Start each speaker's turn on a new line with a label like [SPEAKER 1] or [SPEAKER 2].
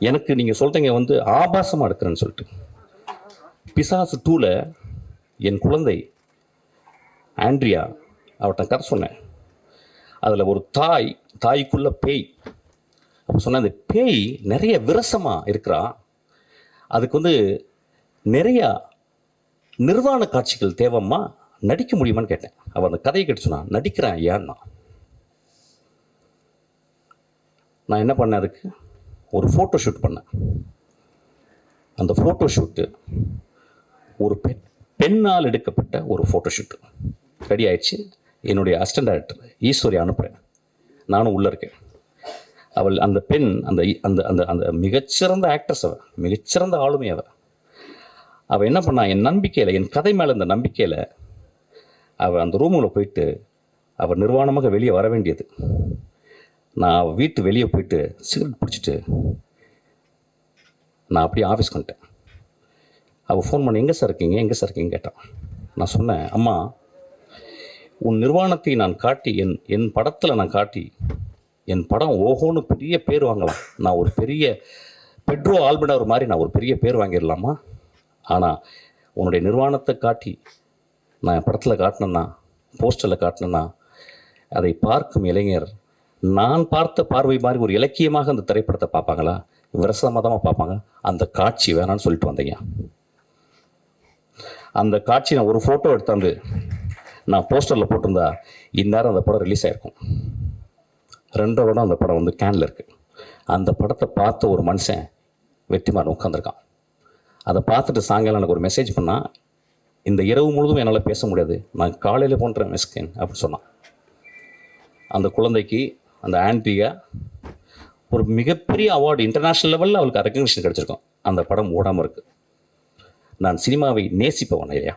[SPEAKER 1] எனக்கு நீங்கள் சொல்கிறீங்க வந்து ஆபாசமாக எடுக்கிறேன்னு சொல்லிட்டு. பிசாசு டூவில் என் குழந்தை ஆண்ட்ரியா அவட்ட கதை சொன்னேன். அதில் ஒரு தாய் தாய்க்குள்ள பேய். அப்போ சொன்ன அந்த பேய் நிறைய விரசமாக இருக்கிறா. அதுக்கு வந்து நிறையா நிர்வாண காட்சிகள் தேவம்மா? நடிக்க முடியுமான்னு கேட்டேன். அவள் அந்த கதையை கேட்டு சொன்னான் நடிக்கிறேன் ஏன்னா. நான் என்ன பண்ணேன் அதுக்கு? ஒரு ஃபோட்டோ ஷூட் பண்ணேன். அந்த ஃபோட்டோ ஷூட்டு ஒரு பெண் பெண்ணால் எடுக்கப்பட்ட ஒரு ஃபோட்டோ ஷூட்டு ரெடி ஆயிடுச்சு. என்னுடைய அசிஸ்டன்ட் டேரக்டர் ஈஸ்வரி அனுப்புகிறேன் நானும் உள்ளே இருக்கேன். அவள் அந்த பெண் அந்த அந்த அந்த அந்த மிகச்சிறந்த ஆக்ட்ரஸ் அவள் மிகச்சிறந்த ஆளுமை அவள் அவள் என்ன பண்ணா என் நம்பிக்கையில் என் கதை மேலே இந்த நம்பிக்கையில் அவள் அந்த ரூமுக்குள்ளே போயிட்டு அவள் நிர்வாணமாக வெளியே வர வேண்டியது. நான் வீட்டு வெளியே போயிட்டு சிகரெட் பிடிச்சிட்டு நான் அப்படியே ஆஃபீஸ்க்கு வந்துட்டேன். அவள் ஃபோன் பண்ணி எங்கே சார் இருக்கீங்க? எங்கே சார் இருக்கீங்க கேட்டான். நான் சொன்னேன் அம்மா உன் நிர்வாணத்தை நான் காட்டி என் என் படத்தில் நான் காட்டி என் படம் ஓஹோன்னு பெரிய பேர் வாங்கலாம். நான் ஒரு பெரிய பெட்ரோ ஆல்பனர் மாதிரி நான் ஒரு பெரிய பேர் வாங்கிடலாமா? ஆனால் உன்னுடைய நிர்வாணத்தை காட்டி நான் என் படத்தில் காட்டினேன்னா போஸ்டரில் காட்டினேன்னா அதை பார்க்கும் இளைஞர் நான் பார்த்த பார்வை மாதிரி ஒரு இலக்கியமாக அந்த திரைப்படத்தை பார்ப்பாங்களா? விரசமதமாக பார்ப்பாங்க. அந்த காட்சி வேணான்னு சொல்லிட்டு வந்தீங்க. அந்த காட்சி நான் ஒரு ஃபோட்டோ எடுத்தாந்து நான் போஸ்டரில் போட்டிருந்தா இந்நேரம் அந்த படம் ரிலீஸ் ஆயிருக்கும். ரெண்டரை வருடம் அந்த படம் வந்து கேனில் இருக்குது அந்த படத்தை பார்த்த ஒரு மனுஷன் வெற்றிமாறன் உட்காந்துருக்கான் அதை பார்த்துட்டு சாயங்காலம் எனக்கு ஒரு மெசேஜ் பண்ணால் இந்த இரவு முழுதும் என்னால் பேச முடியாது. நான் காலையில் போன்ற மெஸ்கேன் அப்படின்னு சொன்னான். அந்த குழந்தைக்கு அந்த ஆண்ட்ரியா ஒரு மிகப்பெரிய அவார்டு இன்டர்நேஷ்னல் லெவலில் அவளுக்கு ரெக்கக்னிஷன் கிடச்சிருக்கும். அந்த படம் ஓடாமல் இருக்குது நான் சினிமாவை நேசிப்பவன் இல்லையா